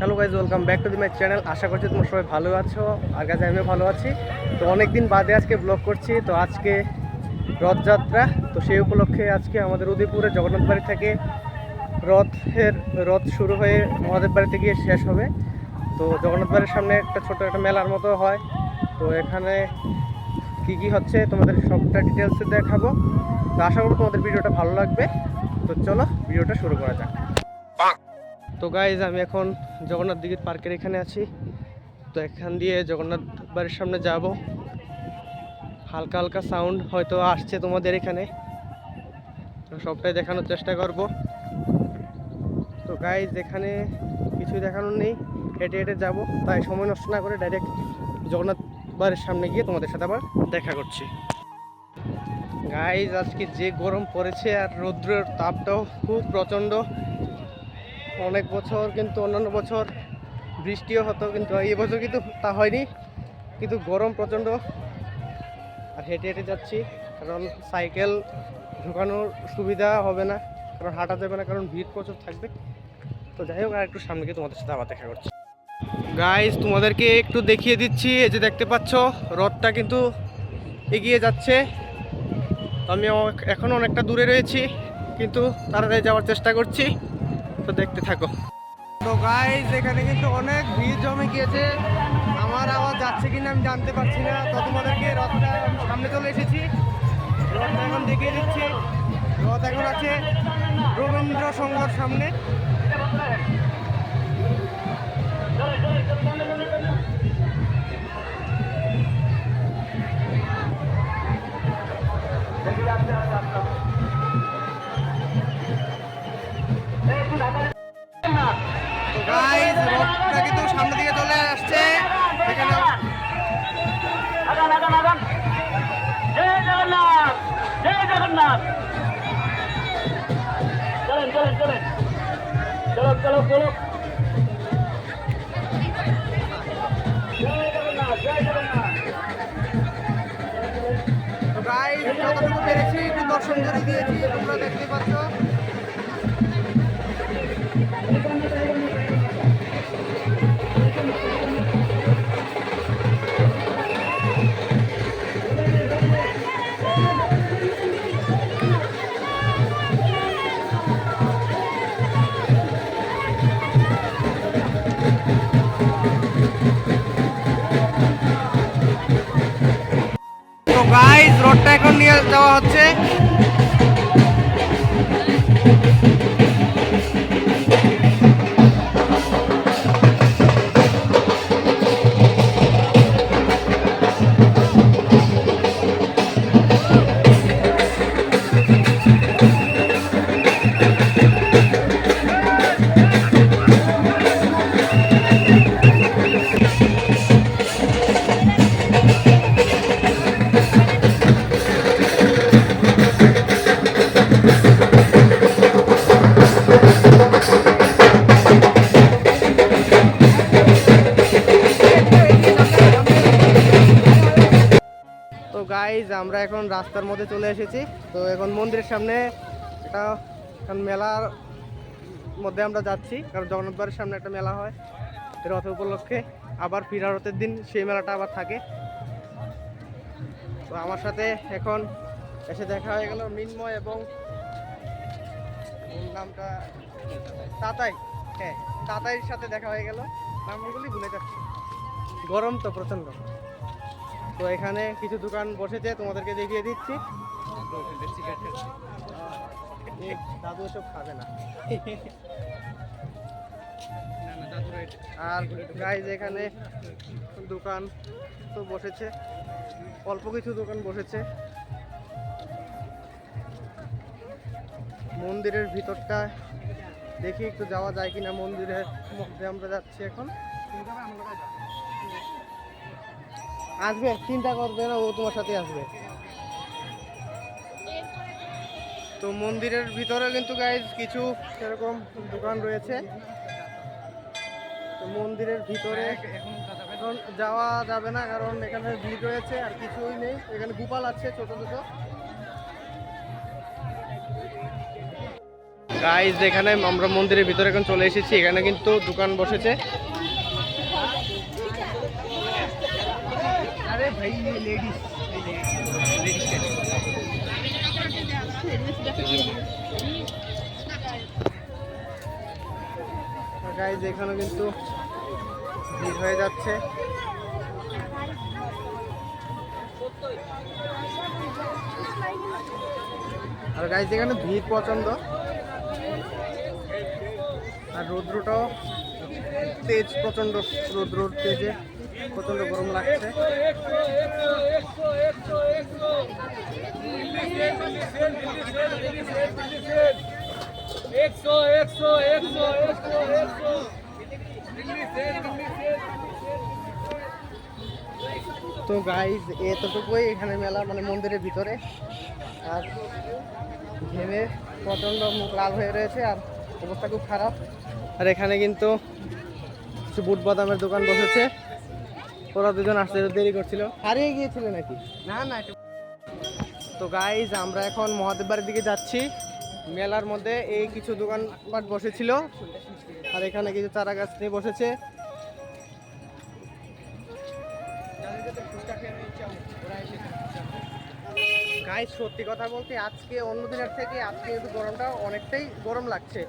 Hello guys welcome back to the my channel আশা করছি তোমরা সবাই ভালো আছো। আর কাছে আমিও ভালো আছি। তো অনেক দিন বাদে আজকে ব্লগ করছি। তো আজকে রথযাত্রা। তো সেই উপলক্ষে আজকে আমাদের উদয়পুরে জগন্নাথ বাড়ি থেকে রথের রথ শুরু হয়ে মহাদেব বাড়িতে গিয়ে শেষ হবে। তো জগন্নাথ বাড়ির সামনে একটা ছোট একটা মেলার মতো হয়। তো এখানে কি কি হচ্ছে তোমাদের সবটা ডিটেলসে দেখাবো। তো আশা করব তোমাদের ভিডিওটা ভালো লাগবে। তো চলো, ভিডিওটা শুরু করা যাক। তো গাইজ আমি এখন জগন্নাথ দিঘির পার্কের এখানে আছি। তো এখান দিয়ে জগন্নাথ বাড়ির সামনে যাব। হালকা হালকা সাউন্ড হয়তো আসছে তোমাদের এখানে। সবটাই দেখানোর চেষ্টা করব। তো গাইজ এখানে কিছুই দেখানোর নেই। হেঁটে হেঁটে যাব। তাই সময় নষ্ট না করে ডাইরেক্ট জগন্নাথ বাড়ির সামনে গিয়ে তোমাদের সাথে আবার দেখা করছি। গাইজ আজকে যে গরম পড়েছে আর রৌদ্রের তাপটাও খুব প্রচণ্ড। অনেক বছর কিন্তু অন্যান্য বছর বৃষ্টিও হতো, কিন্তু এই বছর কিন্তু তা হয়নি। কিন্তু গরম প্রচণ্ড। আর হেঁটে হেঁটে যাচ্ছি, কারণ সাইকেল ঢুকানোর সুবিধা হবে না, কারণ হাঁটা যাবে না, কারণ ভিড় প্রচুর থাকবে। তো যাই হোক, আর একটু সামনে গিয়ে তোমাদের সাথে আবার দেখা করছি। গাইজ তোমাদেরকে একটু দেখিয়ে দিচ্ছি, এই যে দেখতে পাচ্ছ, রথটা কিন্তু এগিয়ে যাচ্ছে। আমি এখনও অনেকটা দূরে রয়েছি, কিন্তু তাড়াতাড়ি যাওয়ার চেষ্টা করছি। তো দেখতে থাকো। তো গাইজ এখানে কিন্তু অনেক ভিড় জমে গিয়েছে। আমার আওয়াজ যাচ্ছে কিনা আমি জানতে পারছি না। তো তোমাদেরকে রথটা সামনে চলে এসেছি। রথটা এখন দেখিয়ে দিচ্ছি। রথ এখন আছে রবীন্দ্র সংঘর সামনে। যতটুকু পেরেছি একটু দর্শন করে দিয়েছি তোমরা দেখতে গাইজ রোডটা এখন নিয়ে যাওয়া হচ্ছে। রাস্তার মধ্যে চলে এসেছি। তো এখন মন্দিরের সামনে এটা এখন মেলার মধ্যে আমরা যাচ্ছি, কারণ জগন্নাথ বাড়ির সামনে একটা মেলা হয়। রথ উপলক্ষে আবার ফিরা রথের দিন সেই মেলাটা আবার থাকে। তো আমার সাথে এখন এসে দেখা হয়ে গেল মিনময় এবং নামটা তাতাই। হ্যাঁ তাতাইয়ের সাথে দেখা হয়ে গেল। নামগুলি ভুলে যাচ্ছি। গরম তো প্রচণ্ড। তো এখানে কিছু দোকান বসেছে, তোমাদেরকে দেখিয়ে দিচ্ছি। দাদু এসব খাবে না। আর গাইজ এখানে দোকান তো বসেছে, অল্প কিছু দোকান বসেছে। মন্দিরের ভিতরটা দেখি একটু যাওয়া যায় কিনা মন্দিরের মধ্যে আমরা যাচ্ছি এখন। আসবে, চিন্তা করবে না, ও তোমার সাথে আসবে। তো মন্দিরের ভিতরে কিন্তু গাইজ কিছু সেরকম দোকান রয়েছে। তো মন্দিরের ভিতরে এখন যাওয়া যাবে না, কারণ এখানে ভিড় রয়েছে আর কিছুই নেই। এখানে গোপাল আছে, ছোট ছোট গাইজ এখানে আমরা মন্দিরের ভিতরে এখন চলে এসেছি। এখানে কিন্তু দোকান বসেছে। ভাই লেডিস গাইজ এখানে কিন্তু ভিড় হয়ে যাচ্ছে। আর গাইজ এখানে ভিড় প্রচণ্ড আর রৌদ্রটাও তেজ প্রচণ্ড রৌদ্র তেজে। প্রচণ্ড গরম লাগছে। তো গাইজ এতটুকুই এখানে মেলা মানে মন্দিরের ভিতরে। আর ঘেমে প্রচণ্ড মুখ লাল হয়ে রয়েছে, আর অবস্থা খুব খারাপ। আর এখানে কিন্তু কিছু বুট বাদামের দোকান বসেছে। ওরা দুজন আসতে দেরি করছিল। হারিয়ে গিয়েছিল নাকি? না না তো গাইজ আমরা এখন মহাদেব বাড়ির দিকে যাচ্ছি। মেলার মধ্যে এই কিছু দোকানপাট বসেছিল। আর এখানে কিছু চারা গাছ নিয়ে বসেছে। গাইজ সত্যি কথা বলতে আজকে অন্য দিনের থেকে আজকে কিন্তু গরমটা অনেকটাই গরম লাগছে।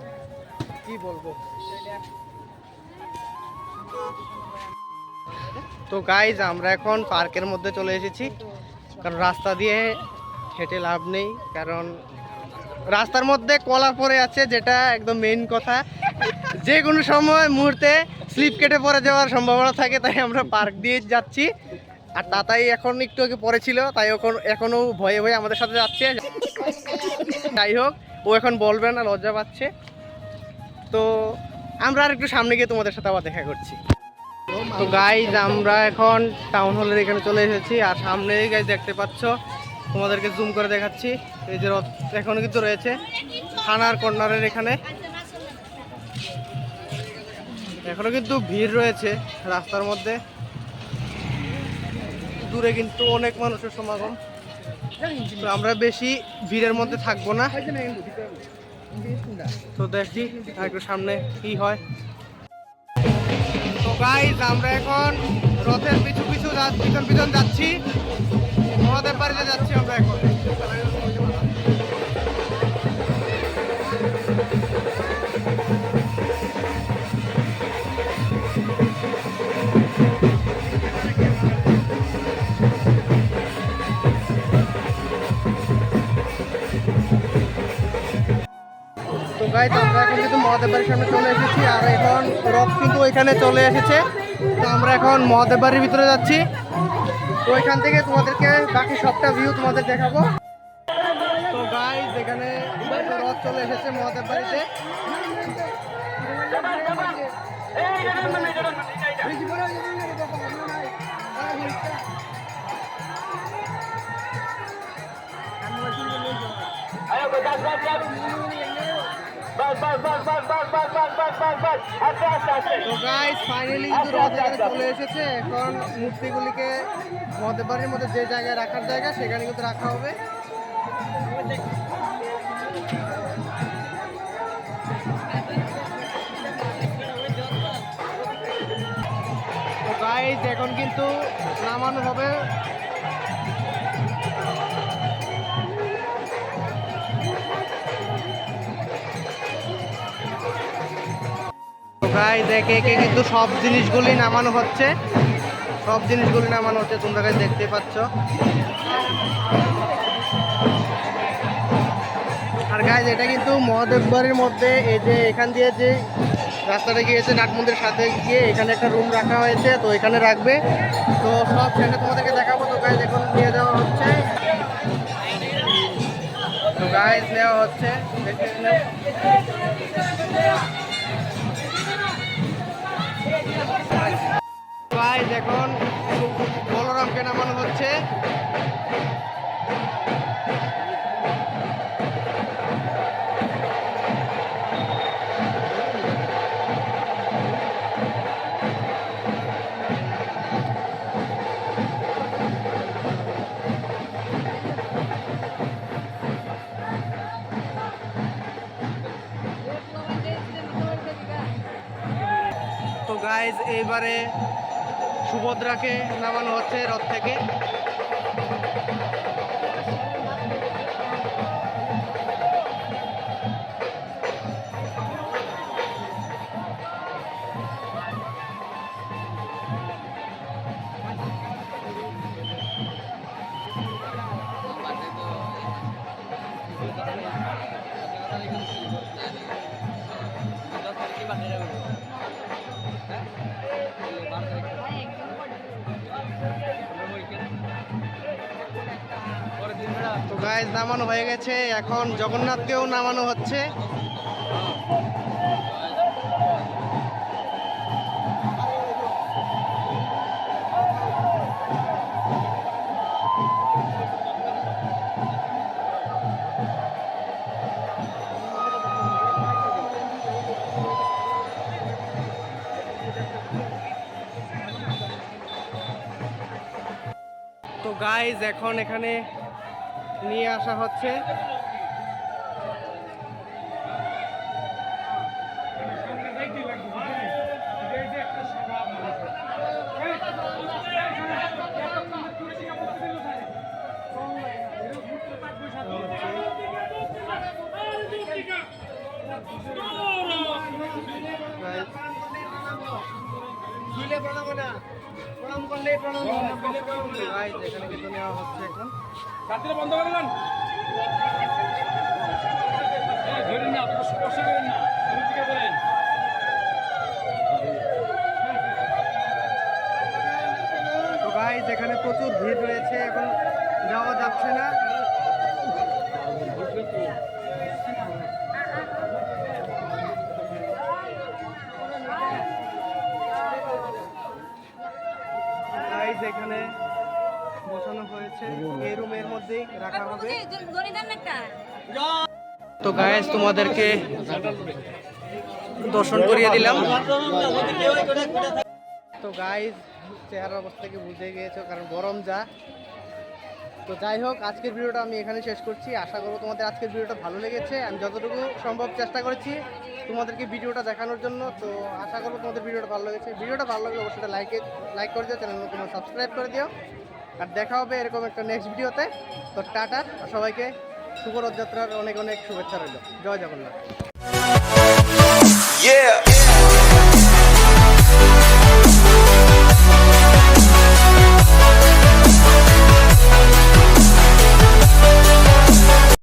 কি বলব? তো গাইজ আমরা এখন পার্কের মধ্যে চলে এসেছি। কারণ রাস্তা দিয়ে হেঁটে লাভ নেই, কারণ রাস্তার মধ্যে কলা পড়ে আছে, যেটা একদম মেইন কথা। যে কোনো সময়, মুহূর্তে স্লিপ কেটে পড়ে যাওয়ার সম্ভাবনা থাকে, তাই আমরা পার্ক দিয়ে যাচ্ছি। আর তাতাই এখন একটু আগে পরে ছিল তাই এখন এখনও ভয়ে ভয়ে আমাদের সাথে যাচ্ছে। যাই হোক, ও এখন বলবে না, লজ্জা পাচ্ছে। তো আমরা আর একটু সামনে গিয়ে তোমাদের সাথে আবার দেখা করছি। তো গাইজ আমরা এখন টাউন হলের এখানে চলে এসেছি আর সামনে গাইজ দেখতে পাচ্ছ, তোমাদেরকে জুম করে দেখাচ্ছি। এই যে রথ এখনও কিন্তু রয়েছে, থানার কর্নারের এখানে। এখনও কিন্তু ভিড় রয়েছে রাস্তার মধ্যে। দূরে কিন্তু অনেক মানুষের সমাগম। তো আমরা বেশি ভিড়ের মধ্যে থাকব না। তো দেখি একটু সামনে কি হয়। গাইজ আমরা এখন রথের পিছু পিছু পিছন পিছন যাচ্ছি। মহাদেব বাড়িতে যাচ্ছি আমরা এখন। কিন্তু মহাদেব বাড়ির সামনে চলে এসেছি, আর এখন রথ কিন্তু ওইখানে চলে এসেছে। তো আমরা এখন মহাদেব বাড়ির ভিতরে যাচ্ছি। তো ওইখান থেকে তোমাদেরকে বাকি সবটা ভিউ তোমাদের দেখাবো। তো গাইজ এখানে রথ চলে এসেছে মহাদেব বাড়িতে। তো গাইজ ফাইনালি কিন্তু রথ এখানে চলে এসেছে। এখন মূর্তিগুলিকে মহাদেব বাড়ির মধ্যে যে জায়গায় রাখার জায়গা সেখানে কিন্তু রাখা হবে। তো গাইজ এখন কিন্তু নামানো হবে। গাইজ একে একে কিন্তু সব জিনিসগুলি নামানো হচ্ছে। সব জিনিসগুলি নামানো হচ্ছে, তোমরা গাইজ দেখতে পাচ্ছ। আর গাইজ এটা কিন্তু মহাদেব বাড়ির মধ্যে, এই যে এখান দিয়ে যে রাস্তাটা গিয়েছে নাট মন্দিরের সাথে গিয়ে এখানে একটা রুম রাখা হয়েছে, তো এখানে রাখবে। তো সব সেটা তোমাদেরকে দেখাবো। তো গাইজ এখন নিয়ে যাওয়া হচ্ছে। তো গাইজ নেওয়া হচ্ছে। দেখে গায়ে এখন বলরামকে নামানো হচ্ছে। গাইজ এইবারে সুভদ্রাকে নামানো হচ্ছে রথ থেকে। তো গাইজ নামানো হয়ে গেছে। এখন জগন্নাথকেও নামানো হচ্ছে। তো গাইজ এখন এখানে নিয়ে আসা হচ্ছে। Guys, এখানে কিন্তু নেওয়া হচ্ছে এখন রাত্রে বন্ধ করে দেন ধরেন না, আপনারা স্পর্শ করেন না। থেকে গাইজ এখানে প্রচুর ভিড় রয়েছে, এখন যাওয়া যাচ্ছে না। এখানে এই রুমের মধ্যেই রাখা হবে। তো গাইজ তোমাদেরকে দর্শন করিয়ে দিলাম। তো গাইজ চেহারা অবস্থা থেকে বুঝে গিয়েছো? কারণ গরম যা। তো যাই হোক, আজকের ভিডিওটা আমি এখানে শেষ করছি। আশা করব তোমাদের আজকের ভিডিওটা ভালো লেগেছে। আমি যতটুকু সম্ভব চেষ্টা করেছি তোমাদেরকে ভিডিওটা দেখানোর জন্য। তো আশা করব তোমাদের ভিডিওটা ভালো লেগেছে। ভিডিওটা ভালো লাগলে অবশ্যই লাইকে লাইক করে দিও চ্যানেল নতুন সাবস্ক্রাইব করে দিও। আর দেখা হবে এরকম একটা নেক্সট ভিডিওতে তো টাটা, সবাইকে শুভ রথযাত্রার অনেক অনেক শুভেচ্ছা রইল। জয় জগন্নাথ.